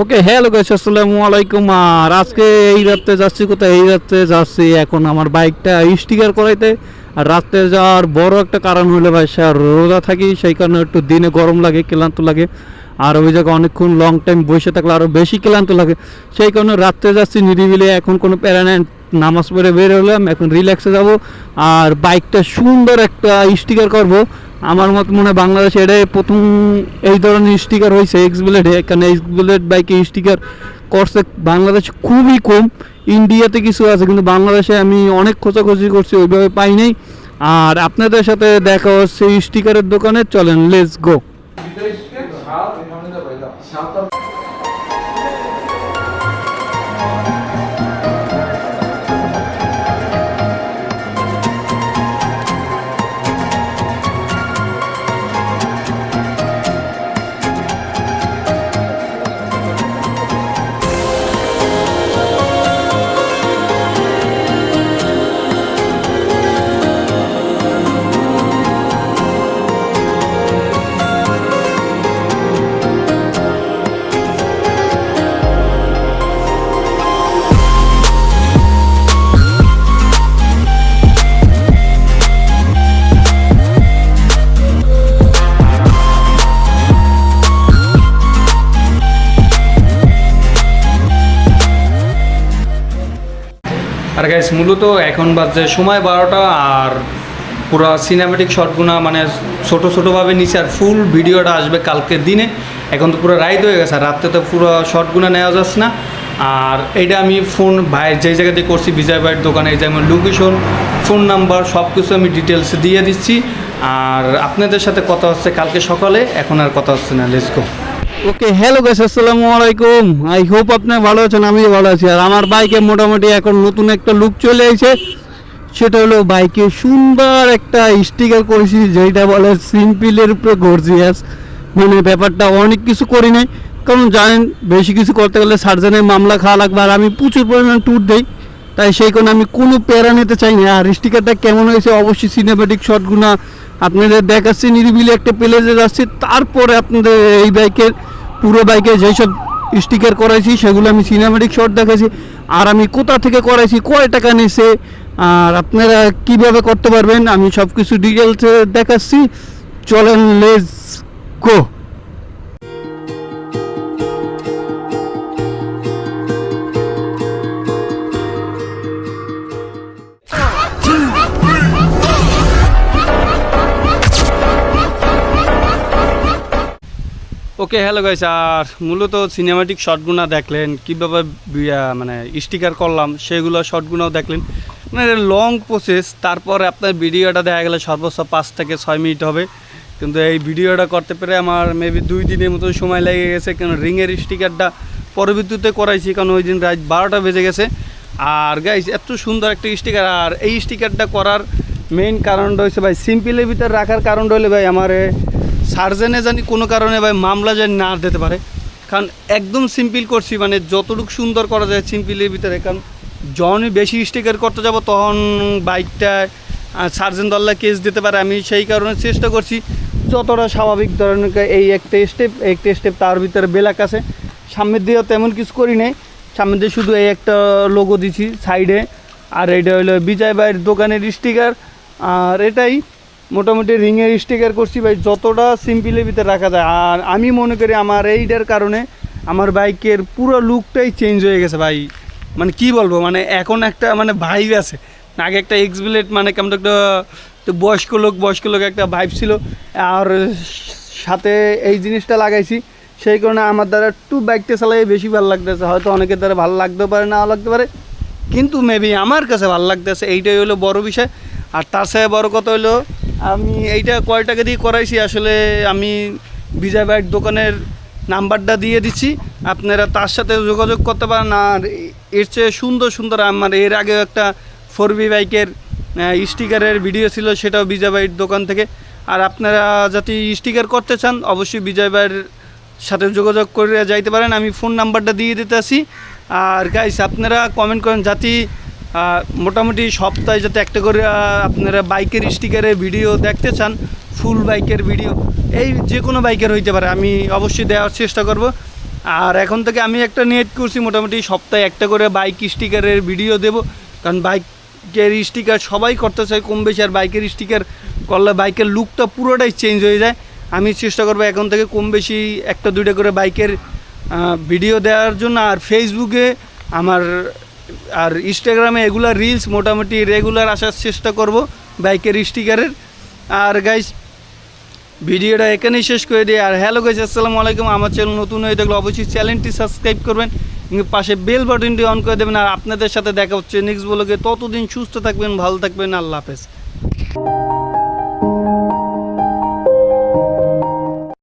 ওকে, hello guys আসসালামু আলাইকুম। আর আজকে এই রাতে যাচ্ছি কোথায়? এই রাতে যাচ্ছি এখন আমার বাইকটা স্টিকার করাইতে। আর রাতে যাওয়ার বড় একটা কারণ হলো ভাই, সে রোজা থাকি, সেই কারণে একটু দিনে গরম লাগে, ক্লান্ত লাগে। আর ওই জায়গায় অনেকক্ষণ লং টাইম বসে থাকলে আরও বেশি ক্লান্ত লাগে। সেই কারণে রাত্রে যাচ্ছি নিরিবিলে, এখন কোনো প্যারা নামাজ পড়ে বের হলাম, এখন রিল্যাক্সে যাব। আর বাইকটা সুন্দর একটা স্টিকার করব। আমার মত মনে বাংলাদেশে এটাই প্রথম এই ধরনের স্টিকার হয়েছে এক্স বুলেটে কারণ এক্স বুলেট বাইকে স্টিকার করছে বাংলাদেশ খুবই কম। ইন্ডিয়াতে কিছু আছে, কিন্তু বাংলাদেশে আমি অনেক খোঁজাখুঁজি করছি, ওইভাবে পাই নাই। আর আপনাদের সাথে দেখা হচ্ছে স্টিকারের দোকানে, চলেন লেটস গো আর গাইস মূলত এখন বাজে সময় বারোটা আর পুরো সিনেমেটিক শটগুনা মানে ছোটো ছোটোভাবে নিচে আর ফুল ভিডিওটা আসবে কালকের দিনে। এখন তো পুরো রাইত হয়ে গেছে, আর রাত্রে তো পুরো শটগুনা নেওয়া যাচ্ছে না। আর এইটা আমি ফোন ভাইয়ের যেই জায়গাতে করছি, বিজয় ভাইয়ের দোকানে, এই যেমন লোকেশন ফোন নাম্বার সব কিছু আমি ডিটেলস দিয়ে দিচ্ছি। আর আপনাদের সাথে কথা হচ্ছে কালকে সকালে, এখন আর কথা হচ্ছে না লেসকো ওকে হ্যালো গাইস আসসালামু আলাইকুম। আই হোপ আপনি ভালো আছেন, আমিও ভালো আছি। আর আমার বাইকে মোটামুটি এখন নতুন একটা লুক চলে এসেছে। সেটা হলো বাইকে সুন্দর একটা স্টিকার করেছি, যেটা বলে সিম্পিলের উপরে গর্জিয়াস মানে ব্যাপারটা অনেক কিছু করি নাই। কারণ জানেন, বেশি কিছু করতে গেলে সার্জনের মামলা খাওয়া লাগবে, আর আমি প্রচুর পরিমাণ ট্যুর দিই। তাই সেই কারণে আমি কোনো প্যারা নিতে চাই না। আর স্টিকারটা কেমন হয়েছে, অবশ্যই সিনেমেটিক শটগুনা আপনাদের দেখাচ্ছি। নিরিবিলি একটা প্লেজে যাচ্ছি। তারপরে আপনাদের এই বাইকের পুরো বাইকে যেসব স্টিকার করাইছি, সেগুলো আমি সিনেমেটিক শট দেখাইছি। আর আমি কোথা থেকে করাইছি, কয় টাকা নিছে, আর আপনারা কীভাবে করতে পারবেন, আমি সব কিছু ডিটেলসে দেখাচ্ছি। চলেন লেজ গো ওকে হ্যালো গাইস আর মূলত সিনেমাটিক শটগুলো দেখলেন, কীভাবে মানে স্টিকার করলাম, সেগুলো শটগুলোও দেখলেন। মানে লং প্রসেস তারপরে আপনার ভিডিওটা দেখা গেলে সর্বোচ্চ পাঁচ থেকে ছয় মিনিট হবে। কিন্তু এই ভিডিওটা করতে পেরে আমার মেবি দুই দিনের মতো সময় লেগে গেছে কেন রিংয়ের স্টিকারটা পরবর্তীতে করাইছি, কারণ ওই দিন রাত বারোটা বেজে গেছে। আর গাইস এত সুন্দর একটা স্টিকার আর এই স্টিকারটা করার মেইন কারণটা হচ্ছে ভাই সিম্পলের ভিতরে রাখার কারণটা হলে ভাই, আমার সার্জেনে জানি কোনো কারণে ভাই মামলা জানি না দিতে পারে। কারণ একদম সিম্পল করছি মানে যতটুকু সুন্দর করা যায় সিম্পলের ভিতরে। কারণ যখনই বেশি স্টিকার করতে যাব, তখন বাইকটা সার্জেন দল্লা কেস দিতে পারে। আমি সেই কারণে চেষ্টা করছি, যতটা স্বাভাবিক ধরনের এই একটা স্টেপ একটা স্টেপ তার ভিতরে বেলাক আছে। সামনের দিকেও তেমন কিছু করি নাই। সামনের দিয়ে শুধু এই একটা লোগো দিছি সাইডে আর এটা হলো বিজয় ভাইয়ের দোকানের স্টিকার আর এটাই মোটামুটি রিংয়ের স্টিকার করছি ভাই, যতটা সিম্পলের ভিতরে রাখা যায়। আর আমি মনে করি আমার এইটার কারণে আমার বাইকের পুরো লুকটাই চেঞ্জ হয়ে গেছে ভাই। মানে কি বলব মানে এখন একটা মানে ভাইব আছে। আগে একটা এক্সবিলেট মানে কেমন একটা বয়স্ক লোক বয়স্ক লোক একটা ভাইব ছিল। আর সাথে এই জিনিসটা লাগাইছি, সেই কারণে আমার দ্বারা একটু বাইকটা চালাই বেশি ভালো লাগতেছে। হয়তো অনেকের দ্বারা ভালো লাগতেও পারে না লাগতে পারে। কিন্তু মেবি আমার কাছে ভালো লাগতেছে, এইটাই হলো বড় বিষয়। আর তার সাথে বড় কথা হলো আমি এইটা কয় টাকা দিয়ে করাইছি, আসলে আমি বিজয় বাইক দোকানের নাম্বারটা দিয়ে দিচ্ছি। আপনারা তার সাথে যোগাযোগ করতে পারেন, আর এর চেয়ে সুন্দর সুন্দর আমার এর আগেও একটা ফোর বি বাইকের স্টিকারের ভিডিও ছিল, সেটাও বিজয় বাইয়ের দোকান থেকে। আর আপনারা যাতে স্টিকার করতে চান, অবশ্যই বিজয় ভাইয়ের সাথে যোগাযোগ করে যাইতে পারেন। আমি ফোন নাম্বারটা দিয়ে দিতে আসি আর গাইস আপনারা কমেন্ট করেন যাতে মোটামুটি সপ্তাহে যাতে একটা করে আপনারা বাইকের স্টিকারের ভিডিও দেখতে চান ফুল বাইকের ভিডিও এই যে কোনো বাইকের হইতে পারে, আমি অবশ্যই দেওয়ার চেষ্টা করব। আর এখন থেকে আমি একটা নেট করছি, মোটামুটি সপ্তাহে একটা করে বাইক স্টিকারের ভিডিও দেব, কারণ বাইকের স্টিকার সবাই করতে চায়, কম বেশি আর বাইকের স্টিকার করলে বাইকের লুকটা পুরোটাই চেঞ্জ হয়ে যায়। আমি চেষ্টা করব এখন থেকে কম বেশি একটা দুইটা করে বাইকের ভিডিও দেওয়ার জন্য, আর ফেসবুকে আমার আর ইনস্টাগ্রামে এগুলা রিলস মোটামুটি রেগুলার আসার চেষ্টা করব, বাইকের স্টিকারের আর গাইজ ভিডিওটা এখানেই শেষ করে দিই। আর হ্যালো গাইজ আসসালামু আলাইকুম। আমার চ্যানেল নতুন হয়ে থাকলে অবশ্যই চ্যানেলটি সাবস্ক্রাইব করবেন। পাশে বেল বাটনটি অন করে দেবেন। আর আপনাদের সাথে দেখা হচ্ছে নেক্সট ব্লগে ততদিন সুস্থ থাকবেন, ভালো থাকবেন। আল্লাহ হাফেজ।